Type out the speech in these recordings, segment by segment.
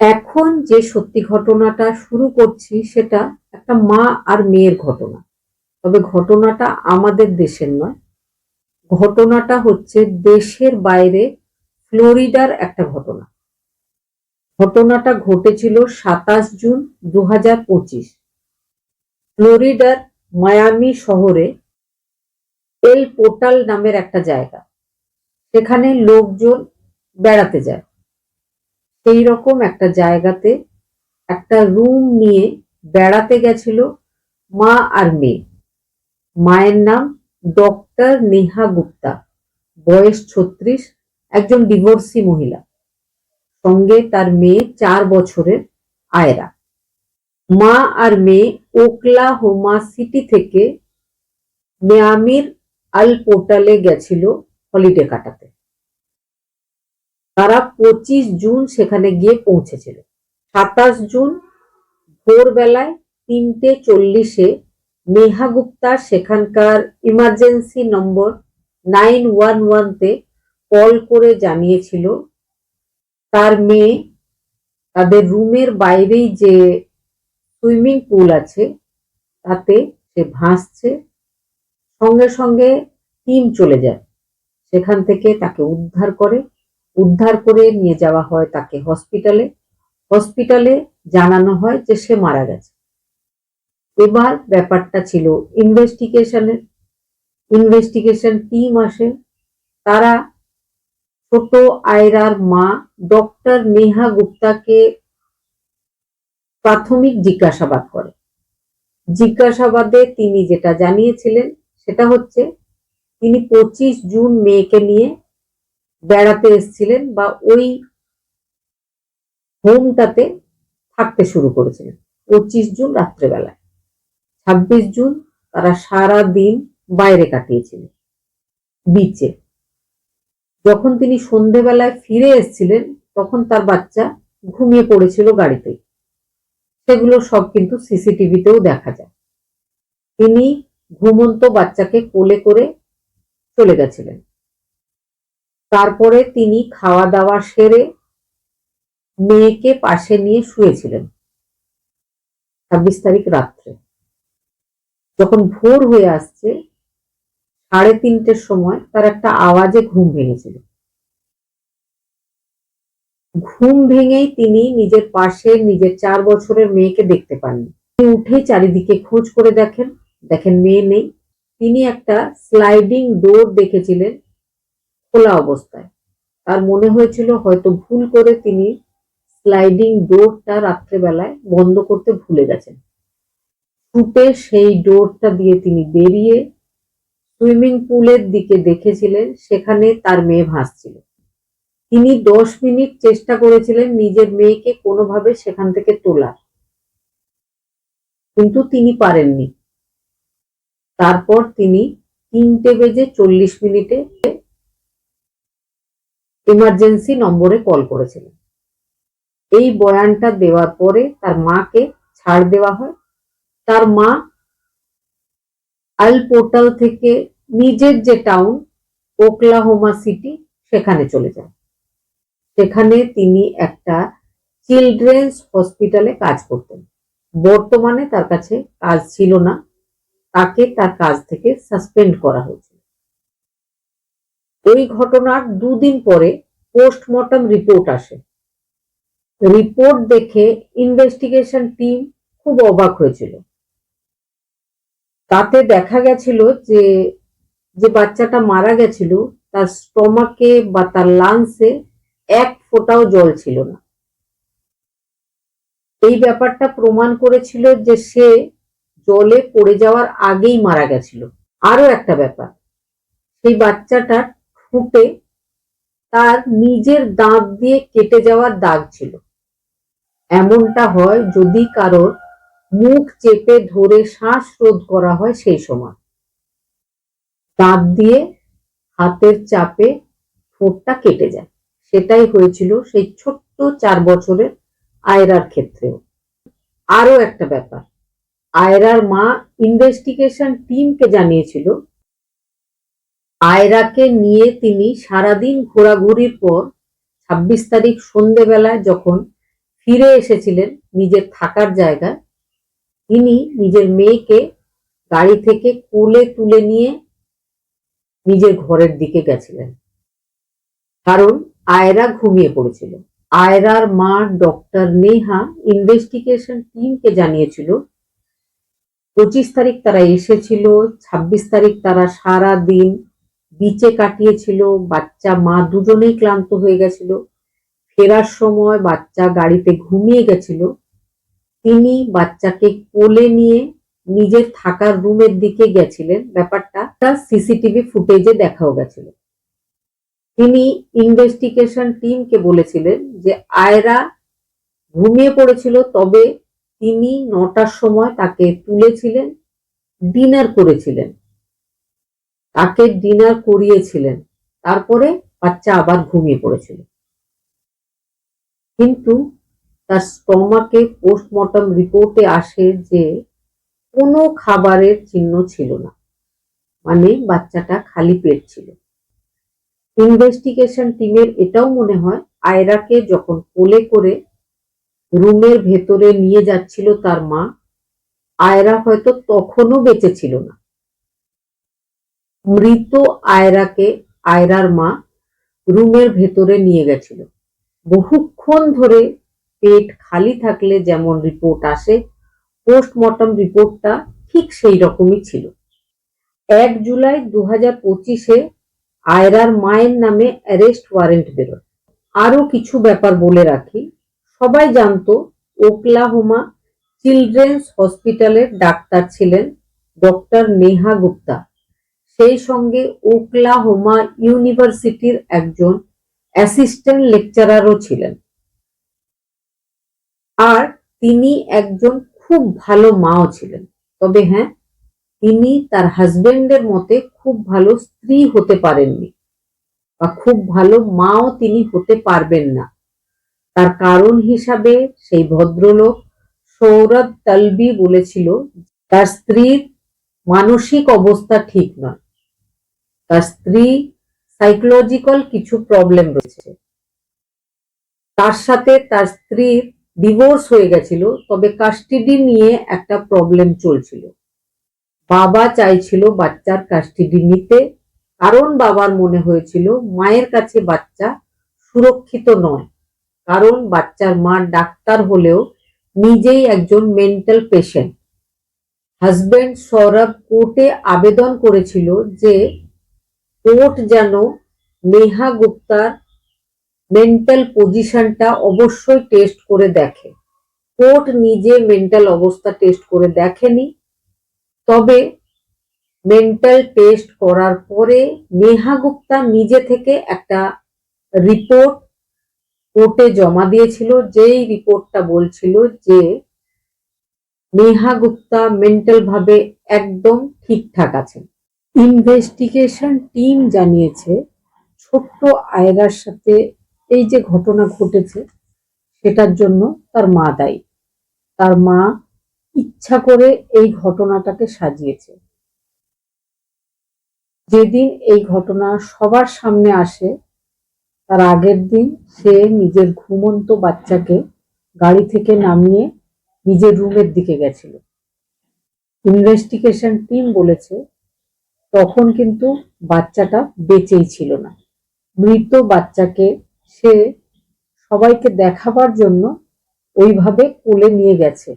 এখন যে সত্যি ঘটনাটা শুরু করছি সেটা একটা মা আর মেয়ের ঘটনা। তবে ঘটনাটা আমাদের দেশের নয়। ঘটনাটা হচ্ছে দেশের বাইরে ফ্লোরিডার একটা ঘটনা। ঘটনাটা ঘটেছিল সাতাশ জুন দু হাজার পঁচিশ। ফ্লোরিডার মায়ামি শহরে এল পোর্টাল নামের একটা জায়গা। সেখানে লোকজন বেড়াতে যায়। সেই রকম একটা জায়গাতে একটা রুম নিয়ে বেড়াতে গেছিল মা আর মেয়ে। মায়ের নাম ডক্টর নেহা গুপ্তা। বয়স ছত্রিশ, একজন ডিভোর্সি মহিলা। সঙ্গে তার মেয়ে চার বছরের আয়রা। মা আর মেয়ে ওকলা হোমা সিটি থেকে মিয়ামির আল পোর্টালে গেছিল হলিডে কাটাতে। তারা পঁচিশ জুন সেখানে গিয়ে পৌঁছেছিল। সাতাশ জুন ভোরবেলায় তিনটে চল্লিশে নেহা গুপ্তা সেখানকার ইমার্জেন্সি নম্বর নাইন ওয়ান ওয়ানতে কল করে জানিয়েছিল, তার মেয়ে, তাদের রুমের বাইরেই যে সুইমিং পুল আছে, তাতে সে ভাসছে। সঙ্গে সঙ্গে টিম চলে যায়। সেখান থেকে তাকে উদ্ধার করে উদ্ধার করে নিয়ে যাওয়া হয় তাকে হসপিটালে হসপিটালে জানানো হয় যে সে মারা গেছে। এবার ব্যাপারটা ছিল ইনভেস্টিগেশনের ইনভেস্টিগেশন টিম আসে। তারা ছোট আয়রার মা ডক্টর নেহা গুপ্তাকে প্রাথমিক জিজ্ঞাসাবাদ করে। জিজ্ঞাসাবাদে তিনি যেটা জানিয়েছিলেন সেটা হচ্ছে, তিনি পঁচিশ জুন মেয়েকে নিয়ে বেড়াতে এসেছিলেন বা ওই হোমটাতে থাকতে শুরু করেছিলেন পঁচিশ জুন রাত্রেবেলায়। ছাব্বিশ জুন তারা সারা দিন বাইরে কাটিয়েছিলেন বিচে যখন তিনি সন্ধেবেলায় ফিরে এসেছিলেন, তখন তার বাচ্চা ঘুমিয়ে পড়েছিল গাড়িতেই। সেগুলো সব কিন্তু সিসিটিভিতেও দেখা যায়। তিনি ঘুমন্ত বাচ্চাকে কোলে করে চলে গেছিলেন। তারপরে তিনি খাওয়া দাওয়া সেরে মেয়েকে পাশে নিয়ে শুয়েছিলেন ছাব্বিশ তারিখ রাত্রে। যখন ভোর হয়ে আসছে, সাড়ে তিনটের সময় তার একটা আওয়াজে ঘুম ভেঙেছিল। ঘুম ভেঙেই তিনি নিজের পাশে নিজের চার বছরের মেয়েকে দেখতে পাননি। তিনি উঠে চারিদিকে খোঁজ করে দেখেন। দেখেন মেয়ে নেই। তিনি একটা স্লাইডিং ডোর দেখেছিলেন। খোলা অবস্থায়। তার মনে হয়েছিল হয়তো ভুল করে তিনি স্লাইডিং ডোরটা রাত্রেবেলায় বন্ধ করতে ভুলে গেছেন। ছুটে সেই ডোরটা দিয়ে তিনি বেরিয়ে সুইমিং পুলের দিকে দেখেছিলেন, সেখানে তার মেয়ে ভাসছিল। তিনি দশ মিনিট চেষ্টা করেছিলেন নিজের মেয়েকে কোনোভাবে সেখান থেকে তোলার। কিন্তু তিনি পারেননি। তারপর তিনি তিনটে বেজে চল্লিশ মিনিটে ইমার্জেন্সি নম্বরে কল করেছিলেন। এই বয়ানটা দেওয়ার পরে তার মাকে ছাড় দেওয়া হয়। তার মা আল পোর্টাল থেকে নিজের যে টাউন ওকলাহোমা সিটি, সেখানে চলে যান সেখানে তিনি একটা চিলড্রেন্স হসপিটালে কাজ করতেন। বর্তমানে তার কাছে কাজ ছিল না। তাকে তার কাজ থেকে সাসপেন্ড করা হয়েছিল ওই ঘটনার দুদিন পরে পোস্টমর্টম রিপোর্ট আসে। রিপোর্ট দেখে ইনভেস্টিগেশন টিম খুব অবাক হয়েছিল। তাতে দেখা গেছিল যে যে বাচ্চাটা মারা গেছিল, তার স্টমাকে বা তার লাংসে এক ফোঁটাও জল ছিল না। এই ব্যাপারটা প্রমাণ করেছিল যে সে জলে পড়ে যাওয়ার আগেই মারা গেছিল। আরও একটা ব্যাপার, সেই বাচ্চাটার ঠোঁটে তার নিজের দাঁত দিয়ে কেটে যাওয়ার দাগ ছিল। এমনটা হয় যদি কারোর মুখ চেপে ধরে শ্বাস রোধ করা হয় সেই সময়। দাঁত দিয়ে হাতের চাপে ঠোঁটটা কেটে যায়। সেটাই হয়েছিল সেই ছোট্ট চার বছরের আয়রার ক্ষেত্রেও। আরও একটা ব্যাপার, আয়রার মা ইনভেস্টিগেশন টিমকে জানিয়েছিল আয়রাকে নিয়ে তিনি সারাদিন ঘোরাঘুরির পর ছাব্বিশ তারিখ সন্ধেবেলায় যখন ফিরে এসেছিলেন নিজের থাকার জায়গায়, তিনি নিজের মেয়েকে গাড়ি থেকে কোলে তুলে নিয়ে নিজের ঘরের দিকে গেছিলেন। কারণ আয়রা ঘুমিয়ে পড়েছিল। আয়রার মা ডক্টর নেহা ইনভেস্টিগেশন টিমকে জানিয়েছিল, পঁচিশ তারিখ তারা এসেছিল, ছাব্বিশ তারিখ তারা সারা দিন বিচে কাটিয়েছিল, বাচ্চা, মা দুজনেই ক্লান্ত হয়ে গেছিল। ফেরার সময় বাচ্চা গাড়িতে ঘুমিয়ে গেছিল। তিনি বাচ্চাকে কোলে নিয়ে নিজের থাকার রুমের দিকে গেছিলেন। ব্যাপারটা তার সিসিটিভি ফুটেজে দেখাও গেছিল। তিনি ইনভেস্টিগেশন টিমকে বলেছিলেন যে, আয়রা ঘুমিয়ে পড়েছিল, তবে তিনি নটার সময় তাকে তুলেছিলেন, ডিনার করেছিলেন। তাকে ডিনার করিয়েছিলেন। তারপরে বাচ্চা আবার ঘুমিয়ে পড়েছিল। কিন্তু তার স্টমাকে পোস্টমর্টম রিপোর্টে আসে যে কোনো খাবারের চিহ্ন ছিল না। মানে বাচ্চাটা খালি পেট ছিল। ইনভেস্টিগেশন টিমের এটাও মনে হয় আয়রাকে যখন কোলে করে রুমের ভেতরে নিয়ে যাচ্ছিল তার মা, আয়রা হয়তো তখনও বেঁচে ছিল না। মৃত আয়রাকে আয়রার মা রুমের ভেতরে নিয়ে গেছিল। বহুক্ষণ ধরে পেট খালি থাকলে যেমন রিপোর্ট আসে, পোস্টমর্টম রিপোর্টটা ঠিক সেই রকমই ছিল। এক জুলাই দু হাজার পঁচিশে আয়রার মায়ের নামে অ্যারেস্ট ওয়ারেন্ট বেরোয়। আরও কিছু ব্যাপার বলে রাখি। সবাই জানতো ওকলাহোমা চিলড্রেন্স হসপিটালের ডাক্তার ছিলেন ডক্টর নেহা গুপ্তা। সেই সঙ্গে ওকলাহোমা ইউনিভার্সিটির একজন অ্যাসিস্ট্যান্ট লেকচারারও ছিলেন। আর তিনি একজন খুব ভালো মাও ছিলেন। তবে হ্যাঁ তিনি তার হাজবেন্ডের মতে খুব ভালো স্ত্রী হতে পারেননি বা খুব ভালো মাও তিনি হতে পারবেন না। তার কারণ হিসাবে সেই ভদ্রলোক সৌরভ তালবি বলেছিল, তার স্ত্রীর মানসিক অবস্থা ঠিক নয়। তার স্ত্রী সাইকোলজিক্যাল কিছু প্রবলেম রয়েছে। তার সাথে তার স্ত্রীর ডিভোর্স হয়ে গেছিল, তবে কাস্টডি নিয়ে একটা প্রবলেম চলছিল। বাবা চাইছিল বাচ্চার কাস্টডি নিতে, কারণ বাবার মনে হয়েছিল মায়ের কাছে বাচ্চা সুরক্ষিত নয়। কারণ বাচ্চার মা ডাক্তার হলেও নিজেই একজন মেন্টাল পেশেন্ট হাজবেন্ড সৌরভ কোর্টে আবেদন করেছিল যে কোর্ট যেন নেহা গুপ্তার মেন্টাল পজিশনটা অবশ্যই টেস্ট করে দেখে। কোর্ট নিজে মেন্টাল অবস্থা টেস্ট করে দেখেনি। তবে মেন্টাল টেস্ট করার পরে নেহা গুপ্তা নিজে থেকে একটা রিপোর্ট কোর্টে জমা দিয়েছিল। যেই রিপোর্টটা বলছিল যে নেহা গুপ্তা মেন্টাল ভাবে একদম ঠিকঠাক আছেন। ইনভেস্টিগেশন টিম জানিয়েছে, ছোট্ট আয়রার সাথে এই যে ঘটনা ঘটেছে, সেটার জন্য তার মা দায়ী। তার মা ইচ্ছা করে এই ঘটনাটাকে সাজিয়েছে। যেদিন এই ঘটনা সবার সামনে আসে, তার আগের দিন সে নিজের ঘুমন্ত বাচ্চাকে গাড়ি থেকে নামিয়ে নিজের রুমের দিকে গেছিল। ইনভেস্টিগেশন টিম বলেছে তখন কিন্তু বাচ্চাটা বেঁচেই ছিল না। মৃত বাচ্চাকে সে সবাইকে দেখাবার জন্য ওইভাবে কোলে নিয়ে গেছে।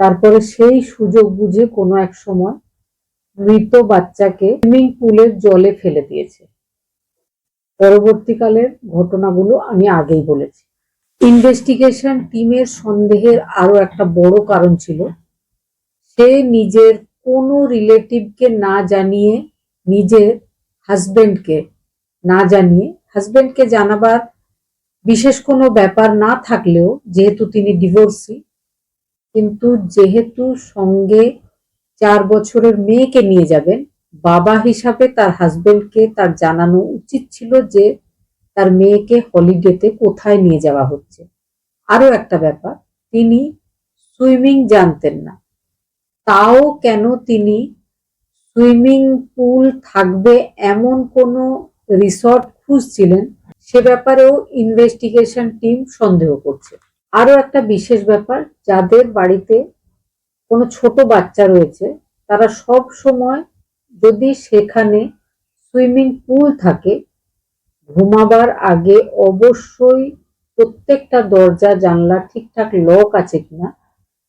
তারপরে সেই সুযোগ বুঝে কোনো এক সময় মৃত বাচ্চাকে সুইমিং পুলের জলে ফেলে দিয়েছে। পরবর্তীকালের ঘটনাগুলো আমি আগেই বলেছি। ইনভেস্টিগেশন টিমের সন্দেহের আরও একটা বড় কারণ ছিল, সে নিজের কোনো রিলেটিভকে না জানিয়ে নিজের হাজব্যান্ডকে না জানিয়ে হাজবেন্ডকে জানাবার বিশেষ কোনো ব্যাপার না থাকলেও, যেহেতু তিনি ডিভোর্সি কিন্তু যেহেতু সঙ্গে চার বছরের মেয়েকে নিয়ে যাবেন, বাবা হিসাবে তার হাজবেন্ডকে তার জানানো উচিত ছিল যে তার মেয়েকে হলিডেতে কোথায় নিয়ে যাওয়া হচ্ছে। আরও একটা ব্যাপার, তিনি সুইমিং জানতেন না। তাও কেন তিনি সুইমিং পুল থাকবে এমন কোনো রিসর্ট খুঁজছিলেন? সে ব্যাপারেও ইনভেস্টিগেশন টিম সন্দেহ করছে। আরও একটা বিশেষ ব্যাপার, যাদের বাড়িতে কোনো ছোট বাচ্চা রয়েছে, তারা সব সময় যদি সেখানে সুইমিং পুল থাকে, ঘুমাবার আগে অবশ্যই প্রত্যেকটা দরজা, জানলা ঠিকঠাক লক আছে কিনা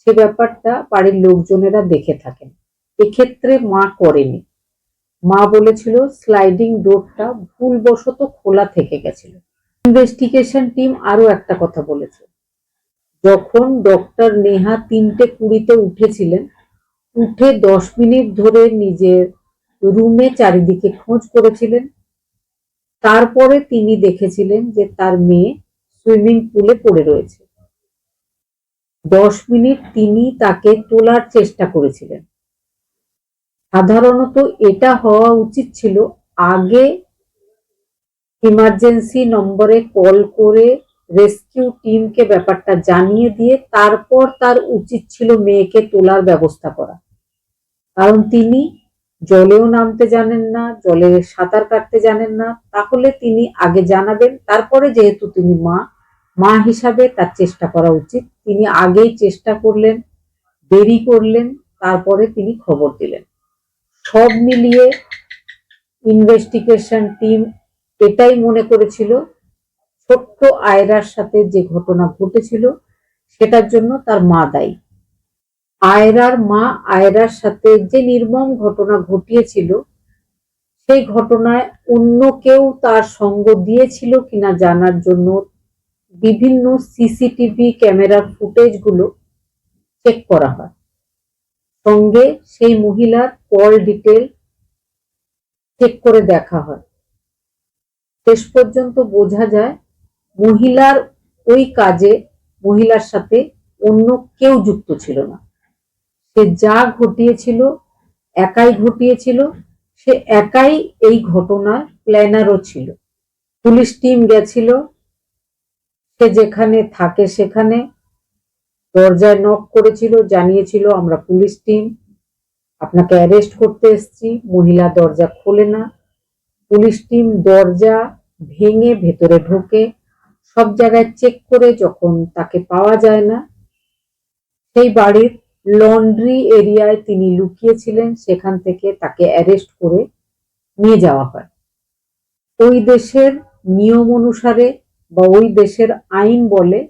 সে ব্যাপারটা বাড়ির লোকজনেরা দেখে থাকেন। এক্ষেত্রে মা করেনি। মা বলেছিল স্লাইডিং ডোরটা ভুলবশত খোলা থেকে গেছিল। ইনভেস্টিগেশন টিম আরও একটা কথা বলেছে। যখন ডক্টর নেহা তিনটে কুড়িতে উঠেছিলেন, উঠে দশ মিনিট ধরে নিজের রুমে চারিদিকে খোঁজ করেছিলেন। তারপরে তিনি দেখেছিলেন যে তার মেয়ে সুইমিং পুলে পড়ে রয়েছে। দশ মিনিট তিনি তাকে তোলার চেষ্টা করেছিলেন। সাধারণত এটা হওয়া উচিত ছিল আগে ইমার্জেন্সি নম্বরে কল করে রেস্কিউ টিমকে ব্যাপারটা জানিয়ে দিয়ে তারপর তার উচিত ছিল মেয়েকে তোলার ব্যবস্থা করা। কারণ তিনি জলেও নামতে জানেন না, জলে সাঁতার কাটতে জানেন না, তাহলে তিনি আগে জানাবেন, তারপরে যেহেতু তিনি মা মা হিসাবে তার চেষ্টা করা উচিত। তিনি আগেই চেষ্টা করলেন, দেরি করলেন, তারপরে তিনি খবর দিলেন। সব মিলিয়ে ইনভেস্টিগেশন টিম এটাই মনে করেছিল, ছোট্ট আয়রার সাথে যে ঘটনা ঘটেছিল, সেটার জন্য তার মা দায়ী। আয়রার মা, আয়রার সাথে যে নির্মম ঘটনা ঘটিয়েছিল, সেই ঘটনায় অন্য কেউ তার সঙ্গ দিয়েছিল কিনা জানার জন্য বিভিন্ন সিসিটিভি ক্যামেরার ফুটেজগুলো চেক করা হয়। সঙ্গে সেই মহিলার কল ডিটেল চেক করে দেখা হয়। শেষ পর্যন্ত বোঝা যায়, মহিলার ওই কাজে মহিলার সাথে অন্য কেউ যুক্ত ছিল না। সে যা ঘটিয়েছিল, একাই ঘটিয়েছিল, সে একাই এই ঘটনার প্ল্যানারও ছিল। পুলিশ টিম গেছিল সে যেখানে থাকে সেখানে দরজায় নক করেছিল, জানিয়েছিল, আমরা পুলিশ টিম, আপনাকে অ্যারেস্ট করতে এসেছি, মহিলা দরজা খোলে না, পুলিশ টিম দরজা ভেঙে ভেতরে ঢোকে, সব জায়গায় চেক করে যখন তাকে পাওয়া যায় না, সেই বাড়ির লন্ড্রি এরিয়ায় তিনি লুকিয়েছিলেন, সেখান থেকে তাকে অ্যারেস্ট করে নিয়ে যাওয়া হয়। ওই দেশের নিয়ম অনুসারে বা ওই দেশের আইন বলে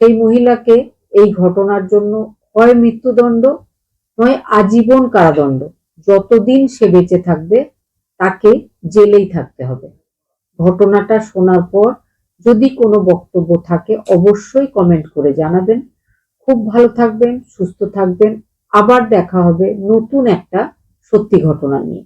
সেই মহিলাকে এই ঘটনার জন্য হয় মৃত্যুদণ্ড, নয় আজীবন কারাদণ্ড। যতদিন সে বেঁচে থাকবে, তাকে জেলেই থাকতে হবে। ঘটনাটা শোনার পর যদি কোনো বক্তব্য থাকে, অবশ্যই কমেন্ট করে জানাবেন। খুব ভালো থাকবেন, সুস্থ থাকবেন। আবার দেখা হবে নতুন একটা সত্যি ঘটনা নিয়ে।